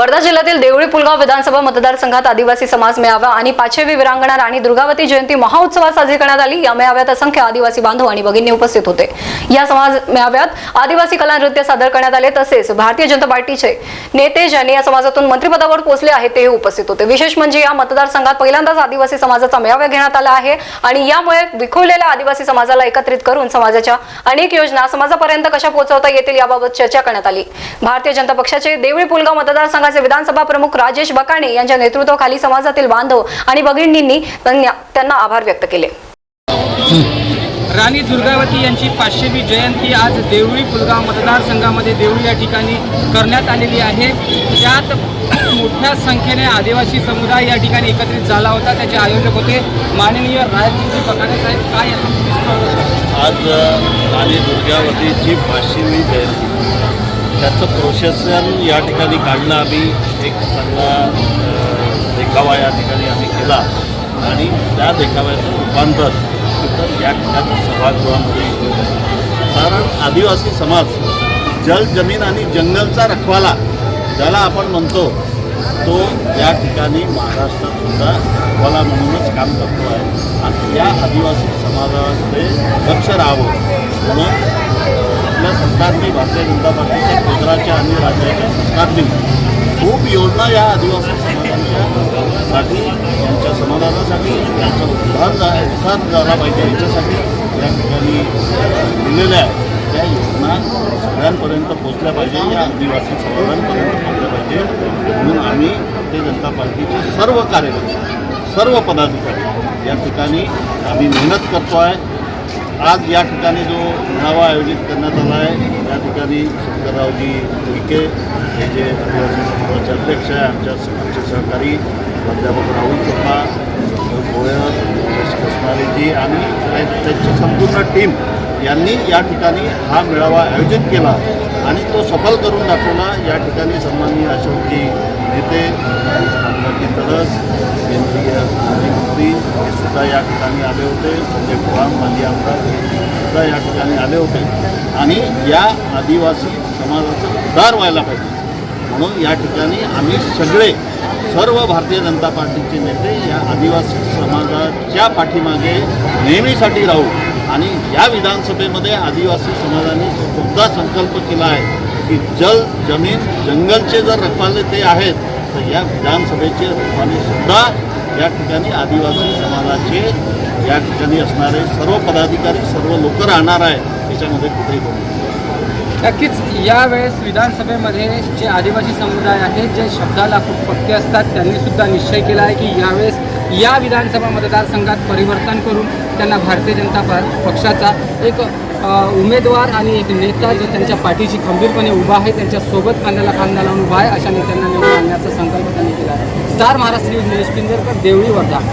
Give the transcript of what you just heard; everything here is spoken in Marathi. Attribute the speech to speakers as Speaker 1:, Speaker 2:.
Speaker 1: वर्धा जिल्ह्यातील देवळी पुलगाव विधानसभा मतदारसंघात आदिवासी समाज मेळावा आणि पाचवी विरांगणा राणी दुर्गावती जयंती महाउत्सवात साजरी करण्यात आली. या मेळाव्यात असंख्य आदिवासी बांधव आणि भगिनी उपस्थित होते. या समाज मेळाव्यात आदिवासी कला नृत्य सादर करण्यात आले. तसेच भारतीय जनता पार्टीचे नेते ज्यांनी या समाजातून मंत्रिपदावर पोहोचले आहेत तेही उपस्थित होते. विशेष म्हणजे या मतदारसंघात पहिल्यांदाच आदिवासी समाजाचा मेळावा घेण्यात आला आहे आणि यामुळे विखुरलेल्या आदिवासी समाजाला एकत्रित करून समाजाच्या अनेक योजना समाजापर्यंत कशा पोहोचवता येतील याबाबत चर्चा करण्यात आली. भारतीय जनता पक्षाचे देवळी पुलगाव मतदारसंघाचे विधानसभा प्रमुख राजेश बकाणे यांच्या नेतृत्वाखाली समाजातील बांधव आणि भगिनींनी त्यांना आभार व्यक्त केले.
Speaker 2: राणी दुर्गावती यांची पाचशेवी जयंती आज देवळी पुलगाव मतदारसंघामध्ये देवळी या ठिकाणी करण्यात आलेली आहे. त्यात मोठ्या संख्येने आदिवासी समुदाय या ठिकाणी एकत्रित झाला होता. त्याचे आयोजक होते माननीय राजजी बकाने साहेब. काय
Speaker 3: आज राणी दुर्गावतीची पाचशेवी जयंती. त्याचं प्रोसेसन या ठिकाणी काढणं आम्ही एक चांगला देखावा या ठिकाणी आम्ही केला. आणि त्या देखाव्याचं रूपांतर इतर या ठिकाणी सभागृहामध्ये कारण आदिवासी समाज जल जमीन आणि जंगलचा रखवाला ज्याला आपण म्हणतो तो या ठिकाणी महाराष्ट्रात सुद्धा रखवाला म्हणूनच काम करतो आहे. आणि या आदिवासी समाजाकडे लक्ष राहावं म्हणून आपल्या सरकारने भारतीय जनता पार्टीच्या केंद्राच्या आणि राज्याच्या सरकारने खूप योजना या आदिवासी समाजांच्यासाठी त्यांच्या समाधानासाठी त्यांचा उद्धार झा उद्धार झाला पाहिजे. याच्यासाठी या ठिकाणी दिलेल्या त्या योजना सगळ्यांपर्यंत पोचल्या पाहिजे या आदिवासी समाजांपर्यंत पोचल्या पाहिजे. म्हणून आम्ही भारतीय जनता पार्टीचे सर्व कार्यकर्ते सर्व पदाधिकारी या ठिकाणी आम्ही मेहनत करतो आहे आज या ठिकाणी जो मेळावा आयोजित करण्यात आला आहे त्या ठिकाणी शंकररावजी विखे हे जे आदिवासी समाजाचे अध्यक्ष आहे आमच्या आमचे सहकारी प्राध्यापक राहुल चोपडा गोयल यश कसनारेजी आणि त्यांची संपूर्ण टीम यांनी या ठिकाणी हा मेळावा आयोजित केला आणि तो सफल करून दाखवला. या ठिकाणी सन्माननीय अशोकजी नेते आमदारजी तरस केंद्रीय मंत्री हे सुद्धा या ठिकाणी आले होते. संजय पुराण माजी आमदार सुद्धा या ठिकाणी आले होते. आणि या आदिवासी समाजाचा उद्धार व्हायला पाहिजे. म्हणून या ठिकाणी आम्ही सगळे सर्व भारतीय जनता पार्टीचे नेते या आदिवासी समाजाच्या पाठीमागे नेहमीसाठी राहू. आणि या विधानसभेमध्ये आदिवासी समाजाने सुद्धा संकल्प केला आहे की जल जमीन जंगलचे जर रखवाले ते आहेत तर या विधानसभेचे रखवाले सुद्धा या ठिकाणी आदिवासी समाजाचे या ठिकाणी असणारे सर्व पदाधिकारी सर्व लोक राहणार आहे त्याच्यामध्ये कुठेही बदल
Speaker 2: नक्कीच यावेळेस विधानसभेमध्ये जे आदिवासी समुदाय आहेत जे शब्दाला खूप पक्के असतात त्यांनी सुद्धा निश्चय केला आहे की यावेळेस या विधानसभा मतदारसंघात परिवर्तन करून त्यांना भारतीय जनता पक्षाचा एक उमेदवार आणि एक नेता जो त्यांच्या पाठीशी खंबीरपणे उभा आहे त्यांच्यासोबत कांद्याला कांदा लावून उभा आहे अशा नेत्यांना निवडून आणण्याचा संकल्प त्यांनी केला आहे. Star Maharashtra news Nilesh Pinjarkar Deoli Wardha.